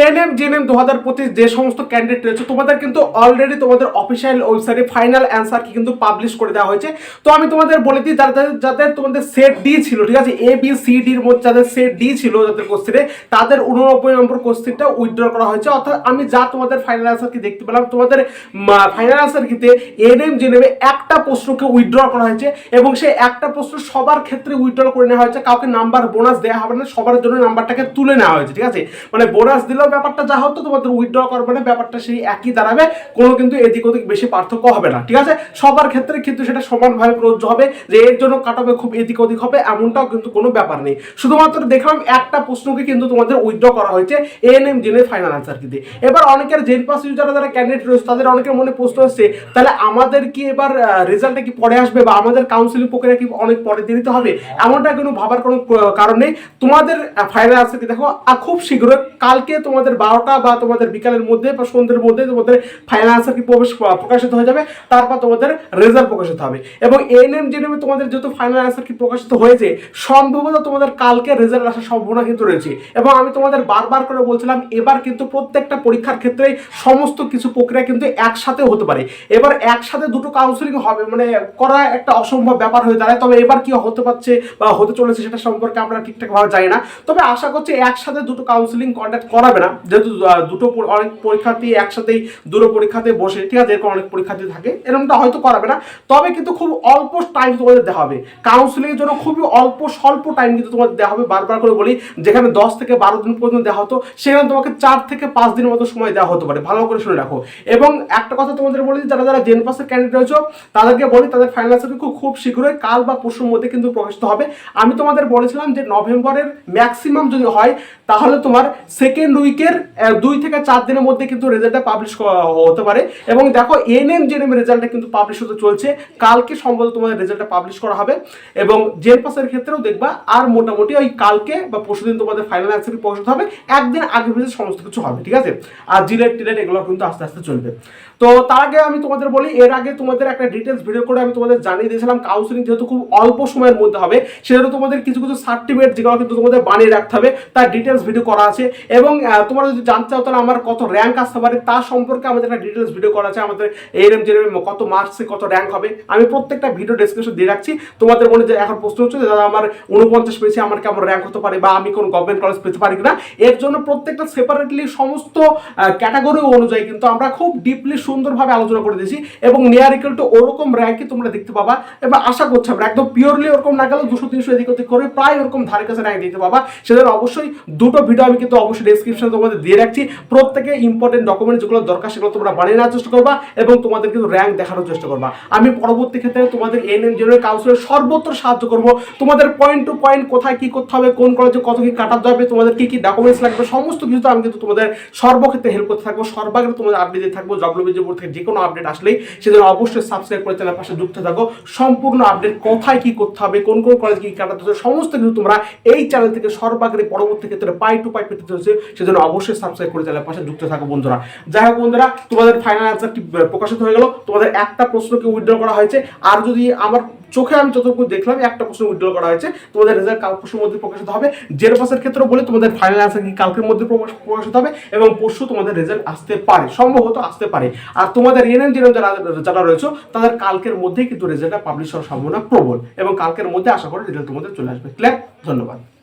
ANM GNM দু হাজার পঁচিশ যে সমস্ত ক্যান্ডিডেট রয়েছে, তোমাদের কিন্তু অলরেডি তোমাদের অফিসিয়াল ওয়েবসাইটে ফাইনাল অ্যান্সার কি কিন্তু পাবলিশ করে দেওয়া হয়েছে। তো আমি তোমাদের বলে দিই যাদের যাদের তোমাদের সেট ডি ছিল, ঠিক আছে এ বি সি ডির মধ্যে যাদের সেট ডি ছিল যাদের কোশ্চেনে তাদের উননব্বই নম্বর কোশ্চেনটা উইথড্র করা হয়েছে। অর্থাৎ আমি যা তোমাদের ফাইনাল অ্যান্সার কি দেখতে পেলাম, তোমাদের ফাইনাল অ্যান্সার কিতে এএনএম জিএনএমে একটা প্রশ্নকে উইথড্র করা হয়েছে এবং সেই একটা প্রশ্ন সবার ক্ষেত্রে উইথড্র করে নেওয়া হয়েছে। কাউকে নাম্বার বোনাস দেওয়া হবে না, সবার জন্য নাম্বারটাকে তুলে নেওয়া হয়েছে, ঠিক আছে? মানে বোনাস দিলেও ব্যাপারটা যা হতো তোমাদের উইথড্র করবে না, ব্যাপারটা সেই একই দাঁড়াবে, কোনো কিন্তু এদিক ওদিক বেশি পার্থক্য হবে না, ঠিক আছে? সবার ক্ষেত্রে কিন্তু সেটা সমানভাবে প্রযোজ্য হবে, যে এর জন্য কাটাবে খুব এদিক ওদিক হবে, এমনটাও কিন্তু কোনো ব্যাপার নেই। শুধুমাত্র দেখলাম একটা প্রশ্নকে কিন্তু তোমাদের উইথড্র করা হয়েছে এএনএম জেনের ফাইনাল আনসার কিন্তু এবার অনেকের জেন পাস ইউজার যারা ক্যান্ডিডেট রয়েছে, তাদের অনেকের মনে প্রশ্ন হচ্ছে তাহলে আমাদের কি এবার রেজাল্টটা কি পরে আসবে বা আমাদের কাউন্সিলিং প্রক্রিয়া কি অনেক পরে দিতে হবে? এমনটা কোনো ভাবার কোনো কারণ নেই। তোমাদের ফাইনাল আনসার কি দেখো খুব শীঘ্রই কালকে তোমাদের বারোটা বা তোমাদের বিকালের মধ্যে বা সন্ধ্যের মধ্যে তোমাদের ফাইনাল আনসার কি প্রবেশ প্রকাশিত হয়ে যাবে, তারপর তোমাদের রেজাল্ট প্রকাশিত হবে। এবং এনএম জেনেমে তোমাদের যেহেতু ফাইনাল আনসার কি প্রকাশিত হয়েছে, সম্ভবত তোমাদের কালকে রেজাল্ট আসার সম্ভাবনা কিন্তু রয়েছে। এবং আমি তোমাদের বারবার করে বলছিলাম, এবার কিন্তু প্রত্যেকটা পরীক্ষার ক্ষেত্রে সমস্ত কিছু প্রক্রিয়া কিন্তু একসাথে হতে পারে। এবার একসাথে দুটো কাউন্সিলিং হবে মানে করা একটা অসম্ভব ব্যাপার হয়ে দাঁড়ায়। তবে এবার কি হতে পারছে বা হতে চলেছে সেটা সম্পর্কে আমরা ঠিকঠাকভাবে জানি না। তবে আশা করছি একসাথে দুটো কাউন্সিলিং কন্ডাক্ট করাবে না যেহেতু দুটো অনেক পরীক্ষার্থী একসাথেই দুটো পরীক্ষাতে বসে, ঠিক আছে? এরকম অনেক পরীক্ষার্থী থাকে। এরকমটা হয়তো করাবে না। তবে কিন্তু খুব অল্প টাইম তোমাদের দেওয়া হবে। কাউন্সিলিংয়ের জন্য খুবই অল্প, স্বল্প টাইম কিন্তু তোমাদের দেওয়া হবে। বারবার করে বলি, যেখানে দশ থেকে বারো দিন পর্যন্ত দেওয়া হতো, সেখানে তোমাকে চার থেকে পাঁচ দিনের মতো সময় দেওয়া হতে পারে। ভালো করে শুনে রাখো। এবং একটা কথা তোমাদের বলি, যারা যারা জেন পাসের ক্যান্ডিডেট রয়েছে, তাদেরকে বলি, তাদের ফাইনাল খুব খুব শীঘ্রই, কাল বা পরশুর মধ্যে কিন্তু প্রকাশিত হবে। আমি তোমাদের বলেছিলাম যে, নভেম্বরের ম্যাক্সিমাম যদি হয়, তাহলে তোমার সেকেন্ড উইকের দুই থেকে চার দিনের মধ্যে কিন্তু রেজাল্টটা পাবলিশ হতে পারে। এবং দেখো, এনএম জেনএম রেজাল্টটা কিন্তু পাবলিশ হতে চলছে। কালকে সম্ভবত তোমাদের রেজাল্টটা পাবলিশ করা হবে। এবং জেন পাসের ক্ষেত্রেও দেখবা, আর মোটামুটি ওই কালকে বা পরশুদিন তোমাদের ফাইনাল অ্যান্সার পৌঁছতে হবে। একদিন আগে পিছিয়ে সমস্ত কিছু হবে, ঠিক আছে? আর জিলেট টিলেট এগুলো কিন্তু আস্তে আস্তে চলবে। তো তার আগে আমি তোমাদের বলি, এর আগে তোমাদের একটা ডিটেলস ভিডিও করে আমি তোমাদের জানিয়ে দিয়েছিলাম কাউন্সিলিং যেহেতু খুব অল্প সময়ের মধ্যে হবে সেহেতু তোমাদের কিছু কিছু সার্টিফিকেট যেগুলো কিন্তু তোমাদের বানিয়ে রাখতে হবে, তার ডিটেলস ভিডিও করা আছে। এবং তোমরা যদি জানতে চাও তাহলে আমার কত র্যাঙ্ক আসতে পারে তার সম্পর্কে আমাদের একটা ডিটেলস ভিডিও করা আছে, আমাদের এরএম জেরএম কত মার্কসে কত র্যাঙ্ক হবে। আমি প্রত্যেকটা ভিডিও ডেসক্রিপশন দিয়ে রাখছি। তোমাদের মনে যে এখন প্রশ্ন হচ্ছে দাদা, আমার উনপঞ্চাশ পেয়েছি, আমার কেমন র্যাঙ্ক হতে পারে বা আমি কোন গভর্নমেন্ট কলেজ পেতে পারি কিনা? এর জন্য প্রত্যেকটা সেপারেটলি সমস্ত ক্যাটাগরি অনুযায়ী কিন্তু আমরা খুব ডিপলি সুন্দরভাবে আলোচনা করে দিয়েছি এবং নিয়ার ইকুয়াল টু ওরকম র্যাঙ্কই তোমরা দেখতে পাবা। এবং আশা করছি আমরা একদম পিওরলি ওরকম না গেলেও দুশো তিনশো এদিক ওদিক করে প্রায় ওরকম ধারে কাছে র্যাঙ্ক দিতে পাবা। সেজন্য অবশ্যই দুটো ভিডিও আমি কিন্তু অবশ্যই ডেসক্রিপশনে তোমাদের দিয়ে রাখছি। প্রত্যেকে ইম্পর্টেন্ট ডকুমেন্ট যেগুলো দরকার সেগুলো তোমরা বানিয়ে নেওয়ার চেষ্টা করবা এবং তোমাদের কিন্তু র্যাঙ্ক দেখানোর চেষ্টা করবা। আমি পরবর্তী ক্ষেত্রে তোমাদের এন এম জেনারেল কাউন্সিলের সর্বত্র সাহায্য করব। তোমাদের পয়েন্ট টু পয়েন্ট কোথায় কি করতে হবে, কোন কলেজে কত কি কাটাতে হবে তোমাদের কি কি ডকুমেন্টস লাগবে, সমস্ত কিছু আমি কিন্তু তোমাদের সর্বক্ষেত্রে হেল্প করতে থাকব। সর্বাগ্রে তোমাদের আপডেট দিতে থাকব। জবলবিজে বোর্ড থেকে যে কোনো আপডেট আসলেই সেজন্য অবশ্যই সাবস্ক্রাইব করে চ্যানেল পাশে যুক্ত থাকো। সম্পূর্ণ আপডেট কোথায় কি করতে হবে, কোন কোন কলেজ কি কাটাতে হবে সমস্ত কিছু তোমরা এই চ্যানেল থেকে সর্বাগ্রে পরবর্তী ক্ষেত্রে পাই টু পাই পেতে চলছে। সেজন্য অবশ্যই সাবস্ক্রাইব করে চ্যানেল পাশে যুক্ত থাকো বন্ধুরা। যাই হোক বন্ধুরা, তোমাদের ফাইনাল অ্যান্সারটি প্রকাশিত হয়ে গেল। তোমাদের একটা প্রশ্নকে উইথড্র করা হয়েছে। আর যদি আমার চোখে আমি যতটুকু দেখলাম একটা প্রশ্ন উইথড্র করা হয়েছে। তোমাদের রেজাল্ট কাল পরশুর মধ্যে প্রকাশিত হবে। জেরো পাসের ক্ষেত্রে বলে, তোমাদের ফাইনাল অ্যান্সার কি কালকের মধ্যে প্রকাশ- প্রকাশিত হবে এবং পরশু তোমাদের রেজাল্ট আসতে পারে, সম্ভবত আসতে পারে। আর তোমাদের এনএন জেরো যারা যারা রয়েছে, তাদের কালকের মধ্যেই কিন্তু রেজাল্টটা পাবলিশ হওয়ার সম্ভাবনা প্রবল এবং কালকের মধ্যে আশা করি রেজাল্ট তোমাদের চলে আসবে। ক্লিয়ার ধন্যবাদ।